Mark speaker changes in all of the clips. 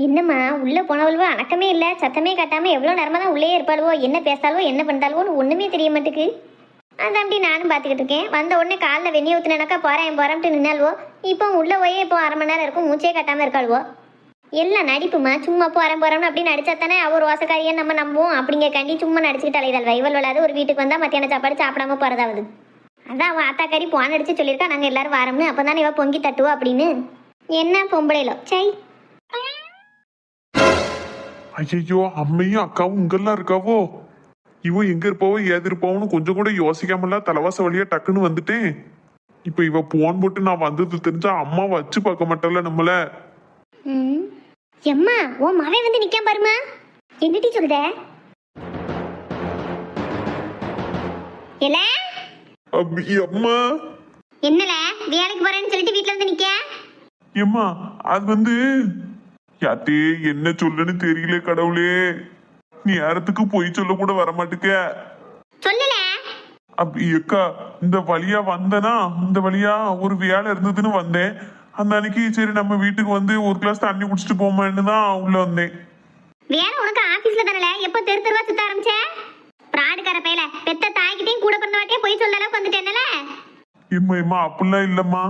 Speaker 1: என்னம்மா உள்ளே போனவளுவோ அணக்கமே இல்லை சத்தமே காட்டாமல் எவ்வளோ நேரமாக தான் உள்ளே இருப்பாளுவோ என்ன பேசாலவோ என்ன பண்ணாலுவோன்னு ஒன்றுமே தெரிய மாட்டேக்கு அதான் அப்படி நானும் பார்த்துக்கிட்டு இருக்கேன். வந்த உடனே காலில் வெண்ணி ஊற்றுனாக்கா போகிறேன் போகிறேன்ட்டு நின்னாலுவோ இப்போ உள்ளே போயே இப்போ அரை மணி நேரம் இருக்கும் மூச்சே கட்டாமல் இருக்காளுவோ. எல்லாம் நடிப்புமா சும்மா போகிறேன் போகிறோம்னு அப்படி நடிச்சா தானே அவர் வாசக்காரியை நம்ம நம்புவோம் அப்படிங்க கண்டி சும்மா நடிச்சுக்கிட்டு அலைதல் வைவல் விளாது ஒரு வீட்டுக்கு வந்தால் மத்தியான சாப்பாடு சாப்பிடாம போகிறதாவது அதான் அவன் ஆத்தாக்காரி போன் அடிச்சு சொல்லியிருக்கா நாங்கள் எல்லாரும் வரோம்னு அப்போ தானே இவ பொங்கி தட்டுவா அப்படின்னு. என்ன பொம்பளையிலோ சை.
Speaker 2: ஐயோ அம்மையும் அக்காவும் இங்கெல்லாம் இருக்காவோ? இவ எங்க இருப்பாவோ ஏது இருப்பாவோன்னு கொஞ்சம் கூட யோசிக்காமலாம் தலைவாச வழியா டக்குன்னு வந்துட்டேன். இப்ப இவ போன் போட்டு நான் வந்தது தெரிஞ்சா அம்மா வச்சு பார்க்க மாட்டால நம்மள?
Speaker 1: எம்மா உன் மவன் வந்து நிக்காம பாருமா என்னடி சொல்லுத இல்ல
Speaker 2: அப்பி, அம்மா.
Speaker 1: என்னல வேலைக்கு போறேன்னு சொல்லிட்டு வீட்ல வந்து நிக்க?
Speaker 2: ஏம்மா அது வந்து யாத்தே என்ன சொல்லுன்னு தெரியல கடவுளே. நீ யாரத்துக்கு பொய் சொல்ல கூட வரமாட்டுக்க?
Speaker 1: சொல்லல
Speaker 2: அப்படி அக்கா இந்த வழியா வந்தனா இந்த வழியா ஒரு வேலை இருந்ததுன்னு வந்தேன். அந்த அன்னைக்கு சரி நம்ம வீட்டுக்கு வந்து ஒரு கிளாஸ் தண்ணி குடிச்சிட்டு போமான்னு தான் உள்ள வந்தேன்.
Speaker 1: வேலை உனக்கு ஆபீஸ்ல தானல எப்போ தெரு தெருவா சுத்த ஆரம்பிச்ச? பிராடுக்கார பையல பெத்த தாய்கிட்டையும் கூட பிறந்த வாட்டியே போய் சொல்ல அளவுக்கு வந்துட்டேன்ல
Speaker 2: இம்மா இம்மா அப்படிலாம் இல்லம்மா.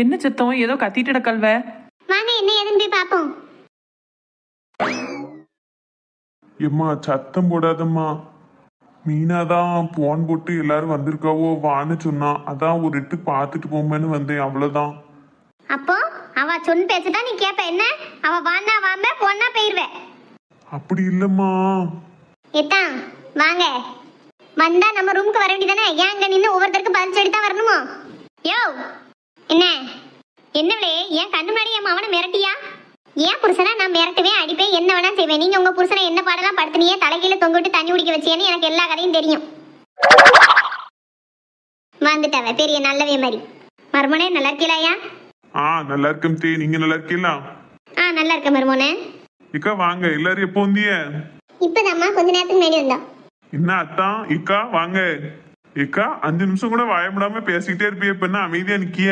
Speaker 3: என்ன சித்தம்? ஏதோ கத்திட்டு கல்வ.
Speaker 1: வாங்க என்ன ஏதுன்னு போய் பாப்போம்.
Speaker 2: எம்மா சத்தம் போடாதம்மா. மீனா தான் போன் போட்டு எல்லாரும் வந்திருக்காவோ வான்னு சொன்னா அதான் ஒரு எட்டு பார்த்துட்டு போமேன்னு வந்தேன் அவ்வளவுதான்
Speaker 1: அப்போ அவ சொன்ன பேச்சு தான் நீ கேப்ப என்ன? அவ வான்னா வாம்ப போனா போயிருவே.
Speaker 2: அப்படி இல்லம்மா.
Speaker 1: எத்தான் வாங்க. வந்தா நம்ம ரூமுக்கு வர வேண்டியதானே ஏன் அங்க நின்று ஒவ்வொருத்தருக்கு பதில் சொல்லி தான் வரணுமோ? யோ என்ன? என்னவளே ஏன் கண்ணு முன்னாடி என் மவனை மிரட்டியா? ஏன் புருஷனை நான் மிரட்டுவேன் அடிப்பேன் என்ன வேணா செய்வேன்? நீங்க உங்க புருஷனை என்ன பாடலாம் படுத்துனியே தலைகீழ தொங்க விட்டு தண்ணி குடிக்க வச்சியன்னு எனக்கு எல்லா கதையும் தெரியும். வந்துட்டவ பெரிய நல்லவே மாதிரி. மருமனே நல்லா இருக்கீலாயா?
Speaker 2: ஆ நல்லா இருக்கேன் தே. நீங்க நல்லா இருக்கீங்களா?
Speaker 1: ஆ நல்லா இருக்க மருமனே.
Speaker 2: இக்கா வாங்க. எல்லாரும் எப்போ வந்தீங்க?
Speaker 1: இப்பதாம்மா கொஞ்ச நேரத்துக்கு முன்னாடி வந்தோம்.
Speaker 2: என்ன அத்தான் இக்கா வாங்க. இக்கா அஞ்சு நிமிஷம் கூட வாயப்படாம பேசிக்கிட்டே இருப்பிய இப்ப அமைதியா நிக்கிய.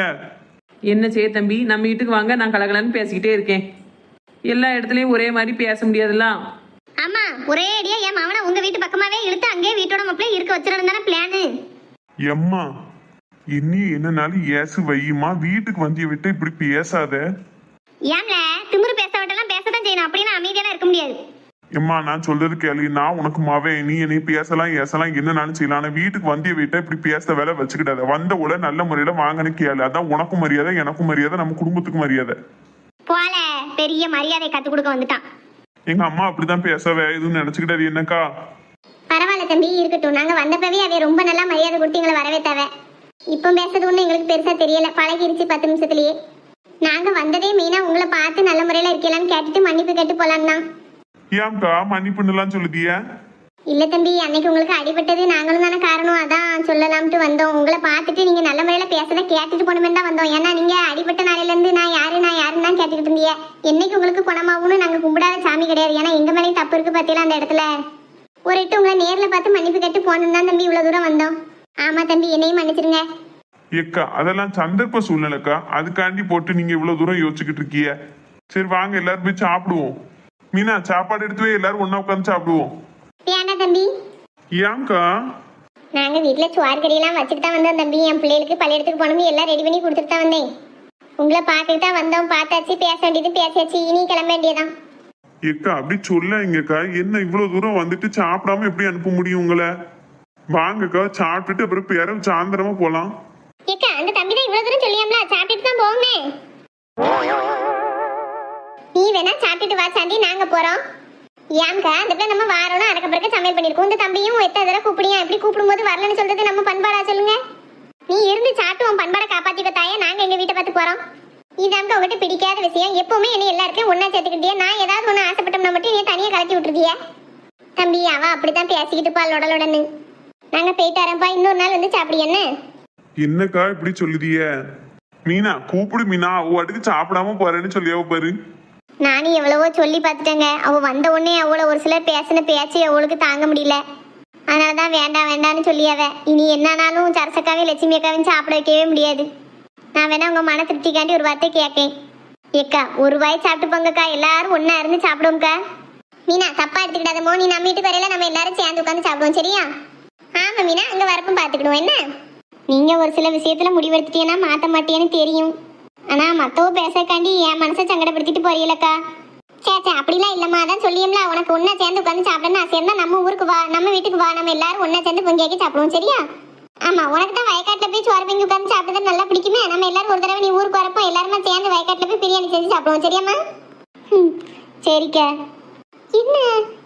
Speaker 3: என்ன செய்ய தம்பி நம்ம வீட்டுக்கு வாங்க நான் கலகலன்னு பேசிக்கிட்டே இருக்கேன். எல்லா இடத்துலயும் ஒரே மாதிரி பேச முடியாதுல்ல?
Speaker 1: ஆமா ஒரே அடியா என் மவனை உங்க வீட்டு பக்கமாவே இழுத்து அங்கேயே வீட்டோட மாப்பிள்ளை இருக்க வச்சிடணும் தானே பிளானு
Speaker 2: எம்மா இனி என்னனாலும் ஏசு வையுமா? வீட்டுக்கு வந்திய விட்டு இப்படி பேசாத?
Speaker 1: ஏம்ல திமிரு பேச விட்டெல்லாம் பேசத்தான் செய்யணும். அப்படின்னா அமைதியெல்லாம் இருக்க முடியாது.
Speaker 2: எம்மா நான் சொல்றது கேளு. நான் உனக்கு மாவே நீ என்னை பேசலாம் ஏசலாம் செய்யலாம். ஆனா வீட்டுக்கு வந்திய வீட்டை இப்படி பேச வேலை வச்சுக்கிட்டாத வந்த உட நல்ல முறையில வாங்கன்னு கேளு. அதான் உனக்கும் மரியாதை எனக்கும் மரியாதை நம்ம குடும்பத்துக்கும் மரியாதை.
Speaker 1: போல பெரிய மரியாதை கத்து கொடுக்க வந்துட்டான்.
Speaker 2: எங்க அம்மா அப்படிதான் பேசவே. எதுவும் நினைச்சுக்கிட்டாரு என்னக்கா?
Speaker 1: பரவாயில்ல தம்பி இருக்கட்டும். நாங்க வந்தப்பவே அவை ரொம்ப நல்லா மரியாதை கொடுத்து எங்களை வரவே தேவ. இப்போ பேசுறது ஒன்றும் எங்களுக்கு பெருசா தெரியல. பழகிருச்சு பத்து நிமிஷத்துலயே. நாங்க வந்ததே மெயினா உங்களை பார்த்து நல்ல முறையில இருக்கலாம்னு கேட்டுட்டு மன்னிப்பு கேட்டு போலாம் தான்
Speaker 2: ஏன்க்கா மன்னிப்புன்னுலாம் சொல்லுதிய
Speaker 1: இல்ல தம்பி அன்னைக்கு உங்களுக்கு அடிபட்டது நாங்களும் தானே காரணம். அதான் சொல்லலாம்ட்டு வந்தோம். உங்களை பார்த்துட்டு நீங்க நல்ல முறையில பேசத கேட்டுட்டு போனமே தான் வந்தோம். ஏன்னா நீங்க அடிபட்ட நாளையில இருந்து நான் யாரு நான் யாருன்னு தான் கேட்டுக்கிட்டு இருந்தீங்க. என்னைக்கு உங்களுக்கு குணமாகும்னு நாங்க கும்பிடாத சாமி கிடையாது. ஏன்னா எங்க மேலேயும் தப்பு இருக்கு பாத்தீங்களா அந்த இடத்துல? ஒரு இட்டு உங்களை நேர்ல பார்த்து மன்னிப்பு கேட்டு போனோம் தான் தம்பி இவ்வளவு தூரம் வந்தோம். ஆமா தம்பி என்னையும் மன்னிச்சிருங்க.
Speaker 2: ஏக்கா அதெல்லாம் சந்தர்ப்ப சூழ்நிலைக்கா? அதுக்காண்டி போட்டு நீங்க இவ்வளவு தூரம் யோசிச்சுக்கிட்டு இருக்கீங்க. சரி வாங்க எல்லாரும் போய் சாப்பிடுவோம். மீனா சாப்பாடு எடுத்து போய் எல்லாரும் ஒண்ணா உட்காந்து சாப்பிடுவோம்.
Speaker 1: வேண்டாம் தம்பி?
Speaker 2: ஏன்க்கா?
Speaker 1: நாங்க வீட்டுல சுவார் கறியெல்லாம் வச்சுட்டு தான் வந்தோம் தம்பி. என் பிள்ளைகளுக்கு பள்ளியிடத்துக்கு போனோம் எல்லாம் ரெடி பண்ணி கொடுத்துட்டு தான் வந்தேன். உங்களை பார்த்துட்டு தான் வந்தோம். பார்த்தாச்சு பேச வேண்டியது பேசியாச்சு. இனி கிளம்ப வேண்டியதான்
Speaker 2: ஏக்கா அப்படி சொல்லாங்கக்கா என்ன இவ்வளவு தூரம் வந்துட்டு சாப்பிடாம எப்படி அனுப்ப முடியும் உங்களை? வாங்கக்கா சாப்பிட்டுட்டு அப்புறம் பேர சாயந்தரமா போலாம்.
Speaker 1: ஏக்கா அந்த தம்பி தான் இவ்வளவு தூரம் சொல்லியாம்ல? சாப்பிட்டுட்டு தான் போவோமே. நீ வேணா சாப்பிட்டுட்டு வா சாண்டி நாங்க போறோம். ஏங்க அந்த பிள்ளை நம்ம வாரோம்னா அதுக்கு பிறகு சமையல் பண்ணிருக்கோம். இந்த தம்பியும் எத்தனை தடவை கூப்பிடியா இப்படி கூப்பிடும்போது வரலன்னு சொல்றது நம்ம பண்பாடா சொல்லுங்க? நீ இருந்து சாப்பிட்டு உன் பண்பாடை காப்பாத்திக்க தாயே. நாங்க எங்க வீட்டை பார்த்து போறோம். இதாங்க உங்ககிட்ட பிடிக்காத விஷயம். எப்பவுமே என்ன எல்லாருக்கும் ஒன்னா சேர்த்துக்கிட்டியே. நான் ஏதாவது ஒண்ணு ஆசைப்பட்டோம்னா மட்டும் நீ தனியா கலட்டி விட்டுருதிய. தம்பி அவ அப்படிதான் பேசிக்கிட்டு பால் உடலுடனு நாங்க போயிட்டு வரப்பா இன்னொரு நாள் வந்து சாப்பிடு என்ன?
Speaker 2: என்னக்கா இப்படி சொல்லுதிய? மீனா கூப்பிடு மீனா. உன் அடுக்கு சாப்பிடாம போறேன்னு சொல்லியாவ பாரு.
Speaker 1: நானும் எவ்வளவோ சொல்லி பார்த்துட்டேங்க. அவ வந்த உடனே அவளை ஒரு சிலர் பேசின பேச்சு அவளுக்கு தாங்க முடியல. அதனாலதான் வேண்டாம் வேண்டாம்னு அவ இனி என்னானாலும் சரசக்காவே லட்சுமி அக்காவையும் சாப்பிட வைக்கவே முடியாது. நான் வேணா உங்க மன திருப்திக்காண்டி ஒரு வார்த்தை கேட்கேன் ஏக்கா ஒரு வாய் சாப்பிட்டு போங்கக்கா எல்லாரும் ஒன்றா இருந்து சாப்பிடுவோம்க்கா. மீனா தப்பா எடுத்துக்கிட்டாதமோ நீ நம்ம வீட்டுக்கு வரையில நம்ம எல்லாரும் சேர்ந்து உட்காந்து சாப்பிடுவோம் சரியா? ஆமா மீனா. அங்கே வரப்பும் பாத்துக்கிடுவோம் என்ன? நீங்க ஒரு சில விஷயத்துல முடிவெடுத்துட்டீங்கன்னா மாத்த மாட்டேன்னு தெரியும். ஆனா மத்தவ பேசக்காண்டி என் மனசை சங்கடப்படுத்திட்டு போறீங்களக்கா சே சே அப்படிலாம் இல்லம்மா. அதான் சொல்லியம்ல உனக்கு ஒன்னா சேர்ந்து உட்காந்து சாப்பிடணும் ஆசை இருந்தா நம்ம ஊருக்கு வா நம்ம வீட்டுக்கு வா நம்ம எல்லாரும் ஒன்னா சேர்ந்து பொங்கியாக்கி சாப்பிடுவோம் சரியா? ஆமா உனக்கு தான் வயக்காட்டுல போய் சோறு பொங்கி உட்காந்து சாப்பிட்டது நல்லா பிடிக்குமே? நம்ம எல்லாரும் ஒரு தடவை நீ ஊருக்கு வரப்போ எல்லாருமே சேர்ந்து வயக்காட்டுல போய் பிரியாணி செஞ்சு சாப்பிடுவோம் சரியாம்மா? சரிக்கா. என்ன?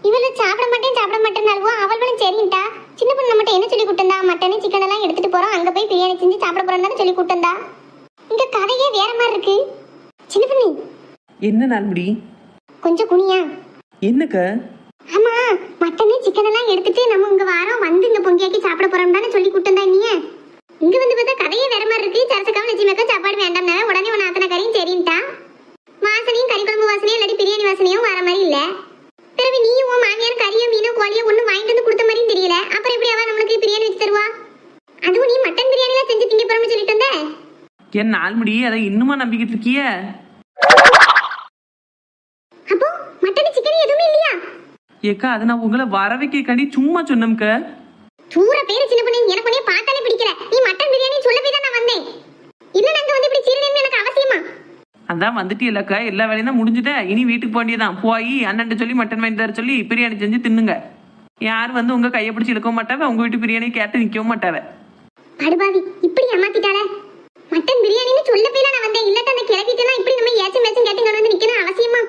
Speaker 1: இவளை சாப்பிட மாட்டேன் சாப்பிட மாட்டேன்னாலுவோ அவளும் சரின்ட்டா? சின்ன பொண்ணு மட்டும் என்ன சொல்லி கொடுத்தா மட்டன் சிக்கன் எல்லாம் எடுத்துட்டு போறோம் அங்க போய் பிரியாணி செஞ்சு சாப்பிட போறோம் சொல்லி கொடுத்தா இங்க கதையே வேற மாதிரி இருக்கு. சின்ன பொண்ணு.
Speaker 3: என்ன நாள்முடி
Speaker 1: கொஞ்சம் குனியா.
Speaker 3: என்னக்கா?
Speaker 1: ஆமா மட்டனு சிக்கன் எல்லாம் எடுத்துட்டு நம்ம இங்க வாரம். வந்து இங்க பொங்கியாக்கி சாப்பிட போறோம் தானே சொல்லி கூட்டம் தான் நீ இங்க வந்து பார்த்தா கதையே வேற மாதிரி இருக்கு. சரசக்காவும் லட்சுமிக்கா சாப்பாடு வேண்டாம் உடனே உன் ஆத்தன கறியும் சரின்ட்டா. வாசனையும் கறி குழம்பு வாசனையும் இல்லாட்டி பிரியாணி வாசனையும் வர மாதிரி இல்ல. பிறகு நீயும் உன் மாமியார் கறியோ மீனோ கோழியோ ஒண்ணும் வாங்கிட்டு வந்து கொடுத்த மாதிரியும் தெரியல. அப்புறம் எப்படி அவ நம்மளுக்கு பிரியாணி வச்சு தருவா? அதுவும் நீ மட்டன் பிரியாணி எல்லாம் செஞ்சு திங்க போறோம்னு சொல்லிட்டு வந்த?
Speaker 3: என் நாள்முடி அதை இன்னுமா நம்பிக்கிட்டு இருக்கிய?
Speaker 1: அப்போ மட்டன் சிக்கன் எதுவுமே இல்லையா?
Speaker 3: ஏக்கா அதை நான் உங்களை வர வைக்கக்காண்டி சும்மா சொன்னோம்க்க.
Speaker 1: தூர பேரு சின்ன பொண்ணு எனக்கு உன்னைய பார்த்தாலே பிடிக்கல. நீ மட்டன் பிரியாணி சொல்ல போய் தான் நான் வந்தேன். இல்ல நாங்க வந்து இப்படி சீரணியம் எனக்கு அவசியமா?
Speaker 3: அதான் வந்துட்டு இல்லக்கா எல்லா வேலையும் தான் முடிஞ்சுட்ட. இனி வீட்டுக்கு போக வேண்டியதான் போய் அண்ணன் சொல்லி மட்டன் வாங்கி தர சொல்லி பிரியாணி செஞ்சு தின்னுங்க. யாரும் வந்து உங்க கையை பிடிச்சி இழுக்கவும் மாட்டாவ? உங்க வீட்டு பிரியாணி கேட்டு நிக்கவும் மாட்டாவ?
Speaker 1: படுபாவி இப்படி ஏமாத்திட்டாளே? மட்டன் பிரியாணின்னு சொல்ல போய் நான் வந்தேன். இல்லட்ட அந்த கிளப்பிட்டுலாம் இப்படி நம்ம ஏச்சும் மேச்சும் கேட்டு வந்து நிக்கணும் அவசியமா?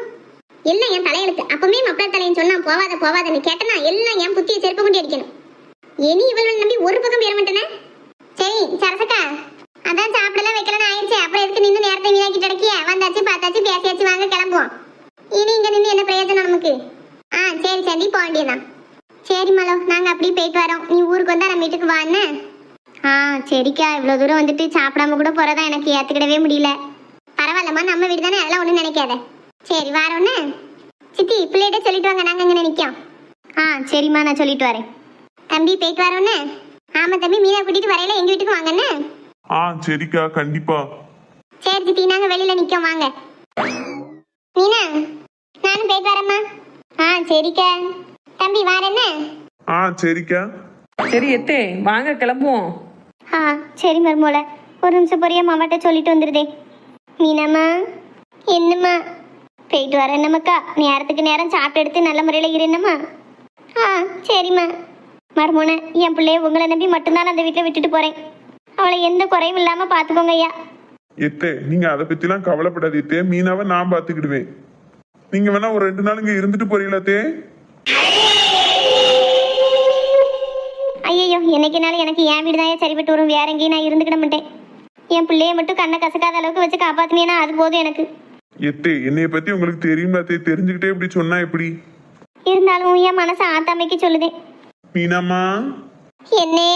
Speaker 1: எல்லாம் என் தலையெழுத்து. அப்பவே மப்பள தலையன் சொன்னா போவாத போவாதன்னு கேட்டனா எல்லாம் என் புத்திய செருப்பு கொண்டு அடிக்கணும். இனி இவள் நம்பி ஒரு பக்கம் பேர மாட்டேனே? சரி சரசக்கா அதான் சாப்பிடலாம் வைக்கலன்னு ஆயிடுச்சு. அப்புறம் எதுக்கு நின்று நேரத்தை வீணாக்கிட்டு அடக்கிய வந்தாச்சு பார்த்தாச்சு பேசியாச்சு வாங்க கிளம்புவோம். இனி இங்க நின்று என்ன பிரயோஜனம் நமக்கு? ஆ சரி சரி போக வேண்டியதான் சரி மலோ நாங்க அப்படியே போயிட்டு வரோம். நீ ஊருக்கு வந்தா நம்ம வீட்டுக்கு வான்னு ஆ சரிக்கா. இவ்வளோ தூரம் வந்துட்டு சாப்பிடாம கூட போறதா எனக்கு ஏத்துக்கிடவே முடியல. பரவாயில்லம்மா நம்ம வீடு தானே? அதெல்லாம் ஒன்றும் நினைக்காத. சரி வாரோன்னு சித்தி பிள்ளைகிட்ட சொல்லிட்டு வாங்க. நாங்கள் அங்கே நிற்கோம் ஆ சரிம்மா நான் சொல்லிட்டு வரேன். தம்பி போயிட்டு வரோன்னு ஆமா தம்பி மீனா கூட்டிட்டு வரையில எங்க வீட்டுக்கு வாங்கன்னு
Speaker 2: ஆ சரிக்கா கண்டிப்பா.
Speaker 1: சரி சித்தி நாங்க வெளியில நிற்கோம் வாங்க. மீனா நானும் போயிட்டு வரேம்மா. ஆ சரிக்கா. தம்பி வாரேன்னு
Speaker 2: ஆ சரிக்கா.
Speaker 3: சரி எத்தே வாங்க கிளம்புவோம்.
Speaker 1: ஆ சரி மருமோல ஒரு நிமிஷம் பொரிய மாமாட்ட சொல்லிட்டு வந்துருதே. மீனம்மா? என்னம்மா? போயிட்டு வர என்னம்மாக்கா? நேரத்துக்கு நேரம் சாப்பிட்டு எடுத்து நல்ல முறையில் இருந்தம்மா ஆ சரிம்மா. மருமோன என் பிள்ளைய உங்களை நம்பி மட்டும்தான் அந்த வீட்டில் விட்டுட்டு போகிறேன் அவளை எந்த குறையும் இல்லாமல் பார்த்துக்கோங்க ஐயா.
Speaker 2: எத்தே நீங்க அதை பத்திலாம் கவலைப்படாது எத்தே மீனாவை நான் பாத்துக்கிடுவேன். நீங்க வேணா ஒரு ரெண்டு நாள் இங்க இருந்துட்டு போறீங்களா தே?
Speaker 1: ஐயோ என்னைக்குனாலும் எனக்கு என் வீடு தான் சரிப்பட்டு வரும். வேற எங்கேயும் நான் இருந்துக்கிட மாட்டேன். என் பிள்ளைய மட்டும் கண்ணை கசக்காத அளவுக்கு வச்சு காப்பாத்துனீங்கன்னா அது போதும் எனக்கு.
Speaker 2: எத்தே என்னைய பத்தி உங்களுக்கு தெரியுமா தெரிஞ்சுக்கிட்டே இப்படி சொன்னா எப்படி?
Speaker 1: இருந்தாலும் என் மனசை ஆத்தாமைக்கு சொல்லுதேன்
Speaker 2: மீனாம்மா?
Speaker 1: என்னே?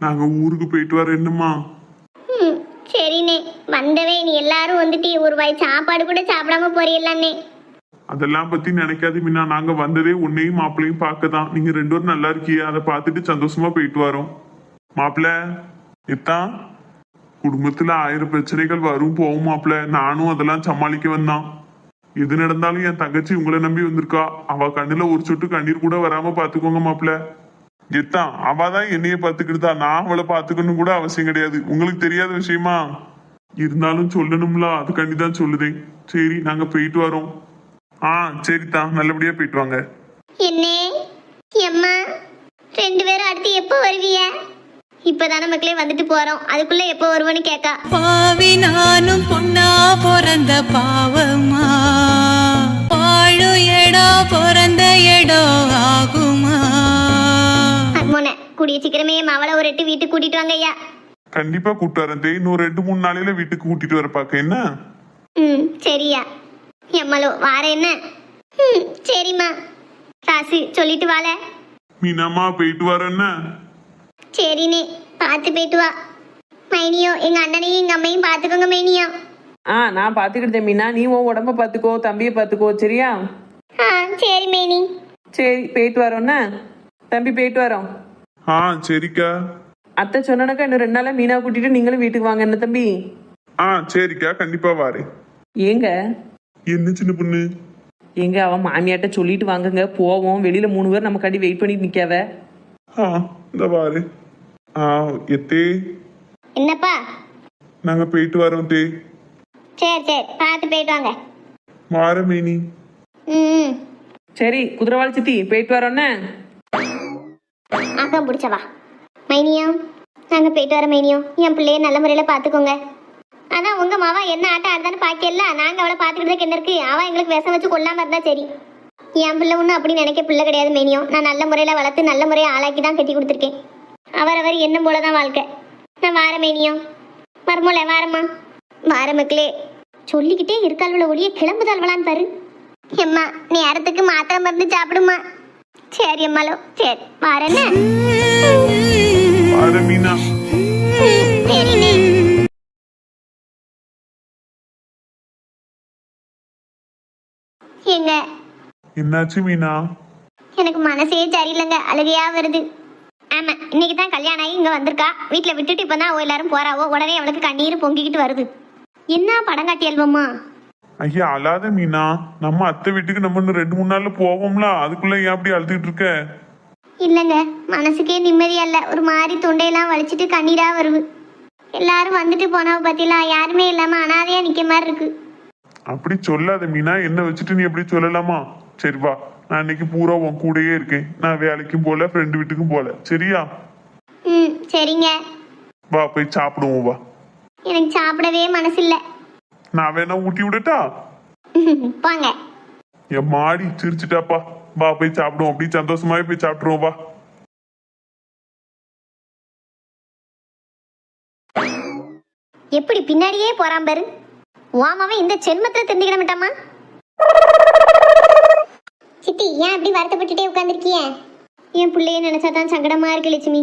Speaker 2: நாங்க ஊருக்கு போயிட்டு வர என்னம்மா?
Speaker 1: ம், சரிண்ணே. வந்தவே நீ எல்லாரும் வந்துட்டு ஒரு வாய் சாப்பாடு கூட சாப்பிடாம போறீங்களாண்ணே.
Speaker 2: அதெல்லாம் பத்தி நினைக்காது மீனா நாங்க வந்ததே உன்னையும் மாப்பிள்ளையும் பார்க்க தான் நீங்க ரெண்டு பேரும் நல்லா இருக்கியே. அதை பார்த்துட்டு சந்தோஷமா போயிட்டு வரோம். மாப்பிள்ள எத்தான் குடும்பத்துல ஆயிரம் பிரச்சனைகள் வரும். போகும் மாப்பிள்ள. நானும் அதெல்லாம் சமாளிக்க வந்தான். எது நடந்தாலும் என் தங்கச்சி உங்களை நம்பி வந்திருக்கா. அவ கண்ணுல ஒரு சொட்டு கண்ணீர் கூட வராம பாத்துக்கோங்க மாப்பிள்ள. எத்தான் அவ தான் என்னைய பாத்துக்கிட்டா நான் அவளை பாத்துக்கணும் கூட அவசியம் கிடையாது. உங்களுக்கு தெரியாத விஷயமா? இருந்தாலும் சொல்லணும்ல. அதுக்காண்டி தான் சொல்லுதேன். சரி நாங்க போயிட்டு வரோம். ஆ சரிதா நல்லபடியா போயிட்டு வாங்க.
Speaker 1: என்னே எம்மா ரெண்டு பேரும் அடுத்து எப்போ வருவீங்க? இப்பதானே மக்களே வந்துட்டு போறோம். அதுக்குள்ள எப்போ வருவோன்னு கேக்கா.
Speaker 4: பாவி நானும் பொண்ணா பிறந்த பாவமா பாழு எடோ பிறந்த எடோ ஆகுமா.
Speaker 1: அத்மோன கூடிய சீக்கிரமே அவளை ஒரு எட்டு வீட்டுக்கு கூட்டிட்டு வாங்க ஐயா.
Speaker 2: கண்டிப்பா கூட்டு வரேன். இன்னும் ரெண்டு மூணு நாளையில வீட்டுக்கு கூட்டிட்டு வர பாக்க என்ன?
Speaker 1: ம் சரியா எம்மலோ வார என்ன? ம் சரிம்மா. ராசு சொல்லிட்டு வாழ
Speaker 2: மீனாமா போயிட்டு வரேன்ன
Speaker 1: சரிண்ணே பார்த்து போயிட்டு வா. மைனியோ எங்க அண்ணனையும் எங்க அம்மையும் பார்த்துக்கோங்க மைனியோ.
Speaker 3: ஆ நான் பார்த்துக்கிட்டேன் மீனா. நீ உன் உடம்ப பார்த்துக்கோ தம்பியை பார்த்துக்கோ சரியா?
Speaker 1: ஆ சரி மைனி.
Speaker 3: சரி போயிட்டு வரோண்ணே தம்பி போயிட்டு வரோம்.
Speaker 2: ஆ சரிக்கா.
Speaker 3: அத்தை சொன்னனாக்கா இன்னும் ரெண்டு நாளா மீனா கூட்டிட்டு நீங்களும் வீட்டுக்கு வாங்க என்ன தம்பி?
Speaker 2: ஆ சரிக்கா. கண்டிப்பா வாரேன்.
Speaker 3: ஏங்க
Speaker 2: என்ன சின்ன பொண்ணு?
Speaker 3: எங்க அவன் மாமியாட்ட சொல்லிட்டு வாங்குங்க. போவோம். வெளியில மூணு பேர் நமக்காண்டி வெயிட் பண்ணிட்டு நிக்காவ
Speaker 2: ஆ இந்த வாரு ஆ எத்தே.
Speaker 1: என்னப்பா?
Speaker 2: நாங்க போயிட்டு வரோம் தே.
Speaker 1: சரி சரி. பார்த்து போயிட்டு வாங்க.
Speaker 2: வார மேனி.
Speaker 1: ம்
Speaker 3: சரி குதிரவாள் சித்தி போயிட்டு வரோன்னே
Speaker 1: அக்கம் பிடிச்சவா? மைனியம் நாங்கள் போயிட்டு வர மைனியம். என் பிள்ளைய நல்ல முறையில் பார்த்துக்கோங்க. அதான் உங்கள் மாவா என்ன ஆட்டம் ஆடுதான்னு பார்க்கல நாங்கள் அவளை பார்த்துக்கிட்டு என்ன இருக்கு அவள் எங்களுக்கு விஷம் வச்சு கொல்லாம இருந்தா சரி. என் பிள்ளை ஒன்றும் அப்படி நினைக்க பிள்ளை கிடையாது மைனியம் நான் நல்ல முறையில் வளர்த்து நல்ல முறையை ஆளாக்கி தான் கட்டி கொடுத்துருக்கேன். அவர் அவர் என்ன போல தான் வாழ்க்கை. நான் வார மைனியம் மருமோல வாரம்மா. வார மக்களே சொல்லிக்கிட்டே இருக்காள்வள ஒளிய கிளம்புதாள்வளான்னு பாரு. எம்மா நீ அறத்துக்கு மாத்திரை மருந்து சாப்பிடுமா? சரி அம்மாலோ சரி வாரேன்னு. எங்க
Speaker 2: என்னாச்சு மீனா?
Speaker 1: எனக்கு மனசே சரியில்லைங்க. அழுகையா வருது. ஆமா இன்னைக்கு தான் கல்யாணம் ஆகி இங்க வந்திருக்கா. வீட்ல விட்டுட்டு இப்பதான் அவ எல்லாரும் போறாவோ? உடனே அவளுக்கு கண்ணீர் பொங்கிக்கிட்டு வருது. என்ன படங்காட்டி அல்வம்மா
Speaker 2: ஐயா அழாத மீனா. நம்ம அத்தை வீட்டுக்கு நம்ம இன்னும் ரெண்டு மூணு நாள்ல போவோம்ல. அதுக்குள்ள ஏன் அப்படி அழுதுகிட்டு இருக்க?
Speaker 1: இல்லைங்க மனசுக்கே நிம்மதியா இல்ல ஒரு மாதிரி தொண்டையெல்லாம் வலிச்சிட்டு கண்ணீரா வருது. எல்லாரும் வந்துட்டு போனவ பத்திலா யாருமே இல்லாம அனாதையா நிக்க மாதிரி இருக்கு.
Speaker 2: அப்படி சொல்லாத மீனா என்ன வச்சுட்டு நீ அப்படி சொல்லலாமா? சரி வா நான் இன்னைக்கு பூரா உன் கூடயே இருக்கேன். நான் வேலைக்கும் போல ஃப்ரெண்டு வீட்டுக்கும் போல. சரியா?
Speaker 1: ம் சரிங்க.
Speaker 2: வா போய் சாப்பிடுவோம் வா.
Speaker 1: எனக்கு சாப்பிடவே மனசு இல்ல
Speaker 2: நான் வேணா ஊட்டி விடட்டா?
Speaker 1: போங்க
Speaker 2: என் மாடி சிரிச்சிட்டாப்பா. வா போய் சாப்பிடுவோம். அப்படி சந்தோஷமாவே போய் சாப்பிட்டுருவோம் வா.
Speaker 1: எப்படி பின்னாடியே போறான் பாரு. ஓமாவன் இந்த ஜென்மத்துல தெரிஞ்சுக்கிட மாட்டாமா சித்தி ஏன் அப்படி வருத்தப்பட்டுட்டே உட்காந்துருக்கிய என் பிள்ளைய நினைச்சாதான் சங்கடமா இருக்கு லட்சுமி.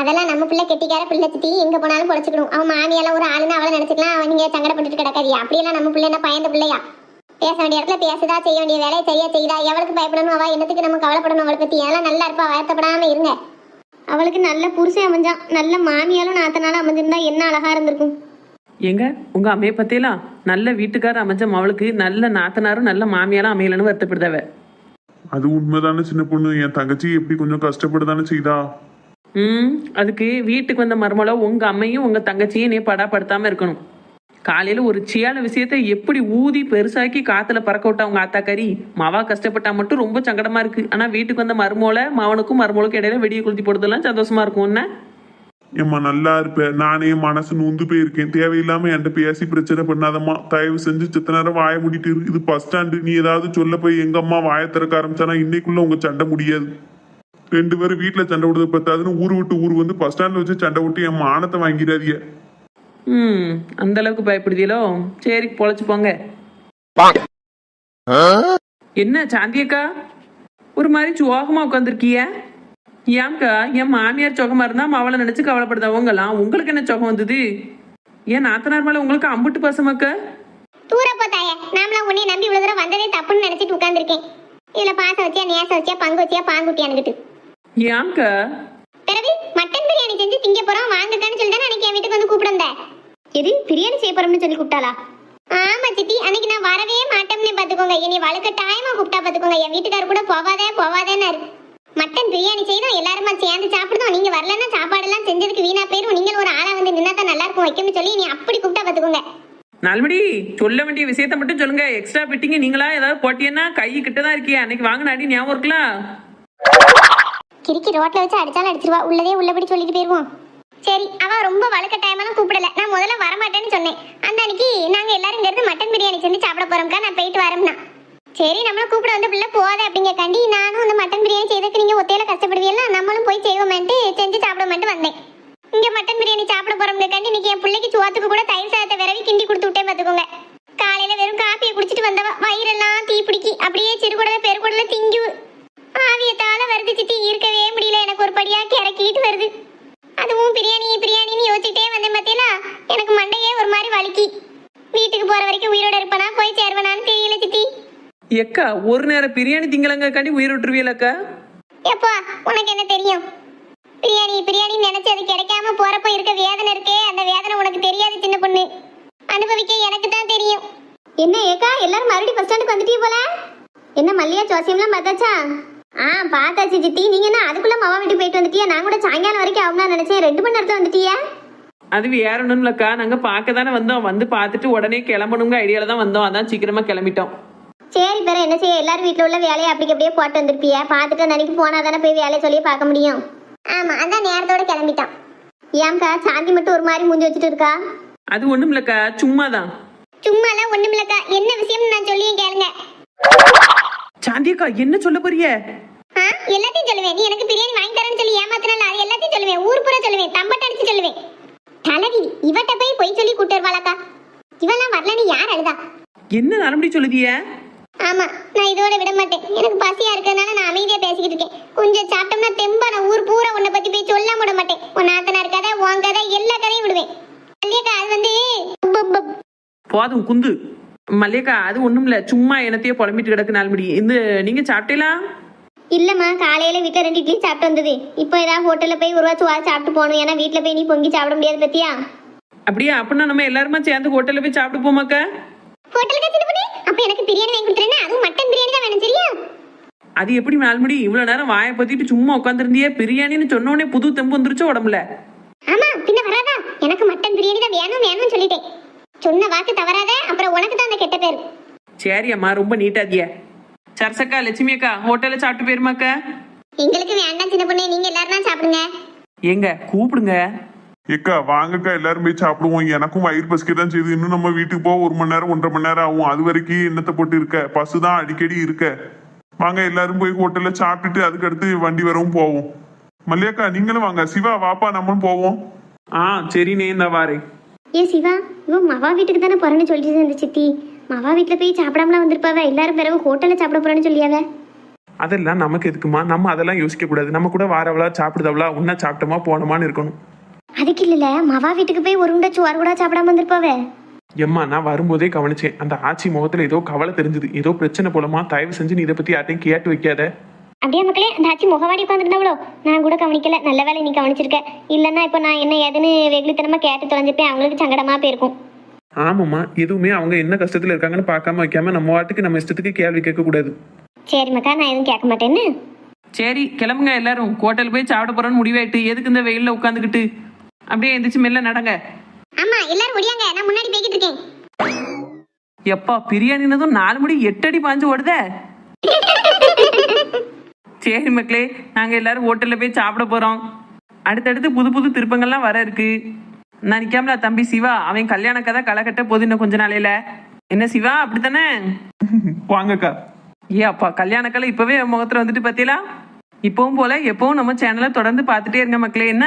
Speaker 1: அதெல்லாம் நம்ம பிள்ளை கெட்டிக்கார பிள்ளை சித்தி. எங்க போனாலும் பொழைச்சிக்கணும் அவன் மாமியெல்லாம் ஒரு ஆளுன்னு அவளை நினைச்சுக்கலாம். அவன் நீங்க சங்கடப்பட்டுட்டு கிடக்காதியா? அப்படியெல்லாம் நம்ம பிள்ளை என்ன பயந்த பிள்ளையா? பேச வேண்டிய இடத்துல பேசுதா செய்ய வேண்டிய வேலையை சரியா செய்தா எவளுக்கு பயப்படணும்? அவள் என்னத்துக்கு நம்ம கவலைப்படணும் அவளை பத்தி? எல்லாம் நல்லா இருப்பா வருத்தப்படாம இருங்க. அவளுக்கு நல்ல புருஷன் அமைஞ்சான். நல்ல மாமியாலும் நாத்தனால அமைஞ்சிருந்தா என்ன அழகா இருந்திருக்கும்?
Speaker 3: எங்க உங்க அம்மைய பத்தியெல்லாம் நல்ல வீட்டுக்கார அமைஞ்ச மவளுக்கு நல்ல நாத்தனாரும் நல்ல மாமியாரும் அமையலன்னு வருத்தப்படுதாவ.
Speaker 2: அது உண்மைதானே சின்ன பொண்ணு? என் தங்கச்சி எப்படி கொஞ்சம் கஷ்டப்பட்டுதானே செய்தா?
Speaker 3: ம் அதுக்கு வீட்டுக்கு வந்த மருமலை உங்க அம்மையும் உங்க தங்கச்சியும் நீ படாப்படுத்தாம இருக்கணும். காலையில ஒரு சியால விஷயத்த எப்படி ஊதி பெருசாக்கி காத்துல பறக்க விட்டா உங்க ஆத்தாக்காரி? மாவா கஷ்டப்பட்டா மட்டும் ரொம்ப சங்கடமா இருக்கு. ஆனா வீட்டுக்கு வந்த மருமோல மாவனுக்கும் மருமலுக்கும் இடையில வெடியை கொளுத்தி போடுறதெல்லாம் சந்தோஷமா இருக்கும். என்ன?
Speaker 2: ஏம்மா நல்லா இருப்ப. நானே மனசு நொந்து போயிருக்கேன். தேவையில்லாம என்கிட்ட பேசி பிரச்சனை பண்ணாதம்மா. தயவு செஞ்சு சித்த நேரம் வாய மூடிட்டு இரு. இது பஸ் ஸ்டாண்டு நீ ஏதாவது சொல்ல போய் எங்க அம்மா வாய திறக்க ஆரம்பிச்சானா இன்னைக்குள்ள உங்க சண்டை முடியாது. ரெண்டு பேரும் வீட்டுல சண்டை விடுறது பத்தாதுன்னு ஊர் விட்டு ஊர் வந்து பஸ் ஸ்டாண்ட்ல வச்சு சண்டை விட்டு என் மானத்தை வாங்கிடாதீங்க.
Speaker 3: ம் அந்த அளவுக்கு பயப்படுதியலோ சரி பொழைச்சு போங்க. என்ன சாந்தியக்கா? ஒரு மாதிரி சுவாகமா உட்காந்துருக்கிய ஏன்க்கா என் மாமியார் சுகமா இருந்தா அவளை நினைச்சு கவலைப்படுதவங்கலாம் உங்களுக்கு என்ன சுகம் வந்தது? ஏன் நாத்தனார் மேல உங்களுக்கு அம்புட்டு பசமாக்கா?
Speaker 1: தூர போத்தாய நாமளாம் உன்னை நம்பி இவ்வளவு தூரம் வந்ததே தப்புன்னு நினைச்சிட்டு உட்கார்ந்திருக்கேன். இதுல பாசம் வச்சியா நேசம் வச்சியா பங்கு வச்சியா பாங்குட்டியான்னுகிட்டு
Speaker 3: ஏன்க்கா
Speaker 1: பிறகு மட்டன் பிரியாணி செஞ்சு திங்க போறோம் வாங்கக்கான்னு சொல்லி தானே அன்னைக்கு என் வீட்டுக்கு வந்து கூப்பிடுந்த எது? பிரியாணி செய்ய போறோம்னு சொல்லி கூப்பிட்டாளா? ஆமா சித்தி அன்னைக்கு நான் வரவே மாட்டோம்னே பாத்துக்கோங்க இனி வழுக்கட்டாயமா கூப்பிட்டா பாத்துக்கோங்க என் வீட்டுக்காரர் கூட போவாதே போவாதேன்னாரு. மட்டன் பிரியாணி செய்தோம் எல்லாருமா சேர்ந்து சாப்பிடுதோம். நீங்க வரலன்னா சாப்பாடு எல்லாம் செஞ்சதுக்கு வீணா போயிரும். நீங்களும் ஒரு ஆளா வந்து நின்னா தான் நல்லா இருக்கும் வைக்கணும்னு சொல்லி நீ அப்படி கூப்பிட்டா பாத்துக்கோங்க
Speaker 3: நால்மடி சொல்ல வேண்டிய விஷயத்த மட்டும் சொல்லுங்க. எக்ஸ்ட்ரா பிட்டிங்க நீங்களா ஏதாவது போட்டியன்னா கை கிட்ட தான் இருக்கியா? அன்னைக்கு வாங்கின அடி ஞாபகம் இருக்கலாம்
Speaker 1: கிறுக்கி ரோட்ல வச்சு அடிச்சாலும் அடிச்சிருவா. உள்ளதே உள்ளபடி சொல்லிட்டு போயிருவோம். சரி அவ ரொம்ப வழுக்க டைமெல்லாம் கூப்பிடல. நான் முதல்ல வரமாட்டேன்னு சொன்னேன். அந்த அன்னைக்கு நாங்க எல்லாரும் இங்க இருந்து மட்டன் பிரியாணி செஞ்சு சாப்பிட போறோம்க்கா. நான் போயிட்டு வரேன்னா சரி நம்மள கூப்பிட வந்த பிள்ளை போகாத அப்படிங்க கண்டி நானும் அந்த மட்டன் பிரியாணி செய்ததுக்கு நீங்க ஒத்தையில கஷ்டப்படுவீல்ல நம்மளும் போய் செய்வோமேன்ட்டு செஞ்சு சாப்பிடுவோமேன்ட்டு வந்தேன். இங்க மட்டன் பிரியாணி சாப்பிட போறோம்ங்க கண்டி இன்னைக்கு என் பிள்ளைக்கு சுவாத்துக்கு கூட தயிர் சாதத்தை விரவி கிண்டி கொடுத்து விட்டேன் பாத்துக்கோங்க. காலையில வெறும் காப்பியை குடிச்சிட்டு வந்தவ வயிறெல்லாம் தீ பிடிக்கி அப்படியே சிறுகுடல பெருகுடல திங்கு ஆவியத்தால வருது சித்தி இருக்கவே முடியல. எனக்கு ஒரு படியா கிறக்கிட்டு வருது. அதுவும் பிரியாணி பிரியாணின்னு யோசிச்சுட்டே வந்தேன் பார்த்தீங்களா எனக்கு மண்டையே ஒரு மாதிரி வலிக்கி வீட்டுக்கு போற வரைக்கும் உயிரோட இருப்பனா போய் சேருவனான்னு தெரியல சித்தி
Speaker 3: எக்கா ஒரு நேரம் பிரியாணி திங்களங்க காண்டி உயிர் விட்டுருவீங்களக்கா
Speaker 1: எப்பா உனக்கு என்ன தெரியும்? பிரியாணி பிரியாணி நினைச்சு அது கிடைக்காம போறப்ப இருக்க வேதனை இருக்கே அந்த வேதனை உனக்கு தெரியாது சின்ன பொண்ணு. அனுபவிக்க எனக்கு தான் தெரியும். என்ன ஏக்கா எல்லாரும் மறுபடியும் பஸ் ஸ்டாண்டுக்கு வந்துட்டீங்க போல? என்ன மல்லியா ஜோசியம்லாம் பார்த்தாச்சா? ஆ பார்த்தாச்சு சித்தி. நீங்க என்ன அதுக்குள்ள மாமா வீட்டுக்கு போயிட்டு வந்துட்டியா? நான் கூட சாயங்காலம் வரைக்கும் ஆகும்னு நினைச்சேன். ரெண்டு மணி நேரத்துல வந்துட்டியா?
Speaker 3: அது வேற ஒன்றும் இல்லக்கா. நாங்கள் பார்க்க தானே வந்தோம். வந்து பார்த்துட்டு உடனே கிளம்பணுங்க ஐடியால தான் வந்தோம். அதான் சீக்கிரமா கிளம்பிட்டோம்.
Speaker 1: சரி பிற என்ன செய்ய? எல்லாரும் வீட்டில் உள்ள வேலையை அப்படி அப்படியே போட்டு வந்திருப்பிய. பார்த்துட்டு அந்த அன்னைக்கு போனா தானே போய் வேலையை சொல்லி பார்க்க முடியும். ஆமா அதான் நேரத்தோட கிளம்பிட்டான். ஏன்க்கா சாந்தி மட்டும் ஒரு மாதிரி மூஞ்சி வச்சுட்டு இருக்கா?
Speaker 3: அது ஒன்றும் இல்லக்கா சும்மா தான்
Speaker 1: சும்மாலாம் ஒண்ணும் இல்லக்கா என்ன விஷயம்னு நான் சொல்லியும் கேளுங்க.
Speaker 3: சாந்தியக்கா என்ன சொல்ல போறிய
Speaker 1: ஆ எல்லாத்தையும் சொல்லுவேன். நீ எனக்கு பிரியாணி வாங்கி தரேன்னு சொல்லி ஏமாத்தினால அது எல்லாத்தையும் சொல்லுவேன். ஊர் பூரா சொல்லுவேன். தம்பட்ட அடிச்சு சொல்லுவேன். தலைவி இவட்ட போய் பொய் சொல்லி கூட்டு வருவாளக்கா. இவெல்லாம் வரலன்னு யார் அழுதா?
Speaker 3: என்ன நரம்படி சொல்லுதிய
Speaker 1: ஆமா நான் இதோட விட மாட்டேன். எனக்கு பசியா இருக்கறனால நான் அமைதியா பேசிக்கிட்டு இருக்கேன். கொஞ்சம் சாப்பிட்டோம்னா தெம்பா நான் ஊர் பூரா உன்னை பத்தி போய் சொல்ல விட மாட்டேன். உன் நாத்தனார் கதை உன் கதை எல்லா கதையும் விடுவேன். மல்லியக்கா அது வந்து.
Speaker 3: போதும் குந்து. மல்லியக்கா அது ஒன்றும் இல்லை சும்மா என்னத்தையே புலம்பிட்டு கிடக்கு நாள் இந்த நீங்கள் சாப்பிட்டீங்களா?
Speaker 1: இல்லம்மா காலையில வீட்டுல ரெண்டு இட்லி சாப்பிட்டு வந்தது. இப்போ ஏதாவது ஹோட்டல்ல போய் ஒரு வாச்சு வாரம் சாப்பிட்டு போகணும். ஏன்னா வீட்டுல போய் நீ பொங்கி சாப்பிட முடியாது பத்தியா?
Speaker 3: அப்படியே? அப்படின்னா நம்ம எல்லாருமா சேர்ந்து ஹோட்டலில் போய் சாப்பிட்டு போமாக்கா
Speaker 1: ஹோட்டலுக்கு சின்ன பண்ணி? அப்ப எனக்கு பிரியாணி வாங்கி கொடுத்துறேன்னா அதுவும் மட்டன் பிரியாணி தான் வேணும் சரியா?
Speaker 3: அது எப்படி நாள்முடி இவ்வளோ நேரம் வாயை பற்றிட்டு சும்மா உட்காந்துருந்தியே பிரியாணின்னு சொன்ன உடனே புது தெம்பு வந்துருச்சு உடம்புல?
Speaker 1: ஆமா பின்ன வராதா? எனக்கு மட்டன் பிரியாணி தான் வேணும் வேணும்னு சொல்லிட்டேன். சொன்ன வாக்கு தவறாத அப்புறம் உனக்கு தான் அந்த கெட்ட பேர்.
Speaker 3: சரி அம்மா ரொம்ப நீட்டாதிய சரசக்கா லட்சுமி அக்கா ஹோட்டலில் சாப்பிட்டு போயிருமாக்கா
Speaker 1: எங்களுக்கு வேண்டாம் சின்ன பொண்ணு. நீங்க எல்லாரும் சாப்பிடுங்க.
Speaker 3: எங்க கூப்பிடுங்க.
Speaker 2: ஏக்கா வாங்கக்கா எல்லாரும் போய் சாப்பிடுவோம். எனக்கும் வயிறு பசிக்க தான் செய்யுது இன்னும் நம்ம வீட்டுக்கு போக ஒரு மணி நேரம் ஒன்றரை மணி நேரம் ஆகும். அது வரைக்கும் என்னத்தை போட்டு இருக்க? பசு தான் அடிக்கடி இருக்க. வாங்க எல்லாரும் போய் ஹோட்டல்ல சாப்பிட்டுட்டு அதுக்கு அடுத்து வண்டி வரவும் போவோம். மல்லியாக்கா நீங்களும் வாங்க. சிவா வாப்பா நம்மளும் போவோம்.
Speaker 3: ஆ சரிண்ணே இந்த வாரேன்
Speaker 1: ஏ சிவா? இவன் மவா வீட்டுக்கு தானே போறேன்னு சொல்லிட்டு இருந்த சித்தி. மவா வீட்டுல போய் சாப்பிடாமலாம் வந்திருப்பாவ? எல்லாரும் பிறகு ஹோட்டல்ல சாப்பிட போறேன்னு சொல்லியாவ?
Speaker 3: அதெல்லாம் நமக்கு எதுக்குமா? நம்ம அதெல்லாம் யோசிக்க கூடாது. நம்ம கூட வாரவளா சாப்பிடுதவளா உன்ன சாப்பிட்டோமா போனோமான்னு இருக்கணும்.
Speaker 1: அதுக்கு இல்லல மவா வீட்டுக்கு போய் ஒரு உண்டை சுவார் கூட சாப்பிடாம வந்திருப்பாவ
Speaker 3: எம்மா நான் வரும்போதே கவனிச்சேன். அந்த ஆச்சி முகத்துல ஏதோ கவலை தெரிஞ்சது. ஏதோ பிரச்சனை போலமா தயவு செஞ்சு நீ இதை பத்தி யார்ட்டையும் கேட்டு வைக்காத.
Speaker 1: அப்படியே மக்களே அந்த ஆச்சி முகவாடி உட்காந்துருந்தாவளோ நான் கூட கவனிக்கல. நல்ல வேலை நீ கவனிச்சிருக்க. இல்லைன்னா இப்போ நான் என்ன ஏதுன்னு வெகுளித்தனமா கேட்டு தொலைஞ்சிப்பேன் அவங்களுக்கு சங்கடமா போயிருக்கும்.
Speaker 3: ஆமாம்மா எதுவுமே அவங்க என்ன கஷ்டத்துல இருக்காங்கன்னு பார்க்காம வைக்காம நம்ம வாட்டுக்கு நம்ம இஷ்டத்துக்கு கேள்வி கேட்க கூடாது.
Speaker 1: சரி மக்கா நான் எதுவும் கேட்க மாட்டேன்னு.
Speaker 3: சரி கிளம்புங்க எல்லாரும். ஹோட்டல் போய் சாப்பிட போறோம்னு முடிவாயிட்டு எதுக்கு இந்த வெயில்ல உட்காந்துக்கிட்டு அப்படியே எந்திரிச்சு மெல்ல நடங்க.
Speaker 1: ஆமா எல்லாரும் ஒடியாங்க நான் முன்னாடி போய்கிட்டு இருக்கேன்.
Speaker 3: எப்பா பிரியாணினதும் நாலு மணி எட்டு அடி பாஞ்சு ஓடுதே? சரி மக்களே நாங்க எல்லாரும் ஹோட்டல்ல போய் சாப்பிட போறோம். அடுத்தடுத்து புது புது திருப்பங்கள்லாம் வர இருக்கு. நான் நிக்காமல தம்பி சிவா. அவன் கல்யாண கதை களை கட்ட போகுது இன்னும் கொஞ்ச நாளையில. என்ன சிவா அப்படித்தானே?
Speaker 2: வாங்கக்கா.
Speaker 3: ஏ அப்பா கல்யாண கலை இப்பவே என் முகத்துல வந்துட்டு பாத்தீங்களா? இப்பவும் போல எப்பவும் நம்ம சேனலை தொடர்ந்து பார்த்துட்டே இருங்க மக்களே என்ன?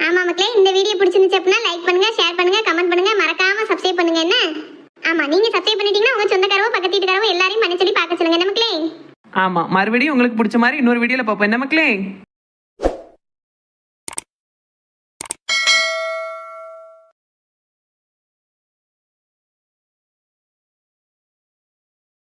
Speaker 1: ஆமா மக்களே இந்த வீடியோ பிடிச்சிருந்துச்சு அப்படின்னா லைக் பண்ணுங்க ஷேர் பண்ணுங்க கமெண்ட் பண்ணுங்க. மறக்காம சப்ஸ்கிரைப் பண்ணுங்க என்ன? ஆமா நீங்க சப்ஸ்கிரைப் பண்ணிட்டீங்கன்னா உங்க சொந்தக்காரவோ பக்கத்து வீட்டுக்காரவோ எல்லாரையும் பண்ண சொல்லி பார்க்க சொல்லுங்க என்ன மக்களே?
Speaker 3: ஆமா மறுபடியும் உங்களுக்கு பிடிச்ச மாதிரி இன்னொரு வீடியோல பார்ப்போம் என்ன மக்களே?